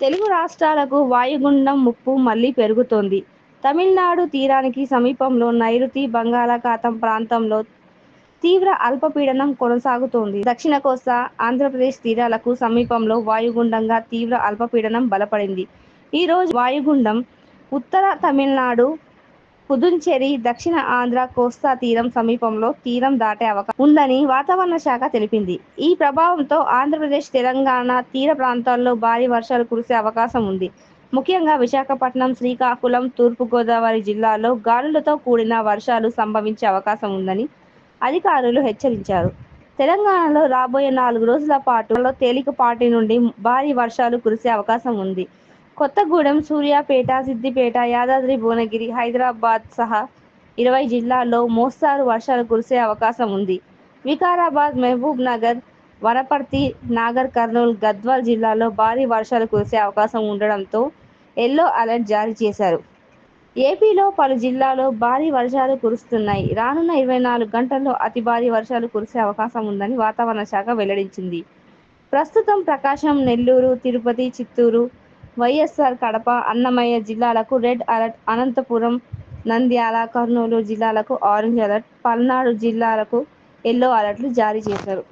తెలుగు రాష్ట్రాలకు వాయుగుండం ముప్పు మళ్ళీ పెరుగుతోంది. తమిళనాడు తీరానికి సమీపంలో నైరుతి బంగాళాఖాతం ప్రాంతంలో తీవ్ర అల్పపీడనం కొనసాగుతోంది. దక్షిణ కోస్తా, ఆంధ్రప్రదేశ్ తీరాలకు సమీపంలో వాయుగుండంగా తీవ్ర అల్పపీడనం బలపడింది. ఈ రోజు వాయుగుండం ఉత్తర తమిళనాడు, పుదుంచేరి దక్షిణ ఆంధ్ర కోస్తా తీరం సమీపంలో తీరం దాటే అవకాశం ఉందని వాతావరణ శాఖ తెలిపింది. ఈ ప్రభావంతో ఆంధ్రప్రదేశ్, తెలంగాణ తీర ప్రాంతాల్లో భారీ వర్షాలు కురిసే అవకాశం ఉంది. ముఖ్యంగా విశాఖపట్నం, శ్రీకాకుళం, తూర్పు గోదావరి గాలులతో కూడిన వర్షాలు సంభవించే అవకాశం ఉందని అధికారులు హెచ్చరించారు. తెలంగాణలో రాబోయే నాలుగు రోజుల పాటు తేలికపాటి నుండి భారీ వర్షాలు కురిసే అవకాశం ఉంది. కొత్తగూడెం, సూర్యాపేట, సిద్దిపేట, యాదాద్రి భువనగిరి, హైదరాబాద్ సహా ఇరవై జిల్లాల్లో మోస్తరు వర్షాలు కురిసే అవకాశం ఉంది. వికారాబాద్, మహబూబ్ నగర్, వనపర్తి, నాగర్ కర్నూలు గద్వాల్ జిల్లాల్లో భారీ వర్షాలు కురిసే అవకాశం ఉండడంతో ఎల్లో అలర్ట్ జారీ చేశారు. ఏపీలో పలు జిల్లాల్లో భారీ వర్షాలు కురుస్తున్నాయి. రానున్న ఇరవై నాలుగు గంటల్లో అతి భారీ వర్షాలు కురిసే అవకాశం ఉందని వాతావరణ శాఖ వెల్లడించింది. ప్రస్తుతం ప్రకాశం, నెల్లూరు, తిరుపతి, చిత్తూరు, వైఎస్ఆర్ కడప, అన్నమయ్య జిల్లాలకు రెడ్ అలర్ట్, అనంతపురం, నంద్యాల, కర్నూలు జిల్లాలకు ఆరెంజ్ అలర్ట్, పల్నాడు జిల్లాలకు ఎల్లో అలర్ట్లు జారీ చేశారు.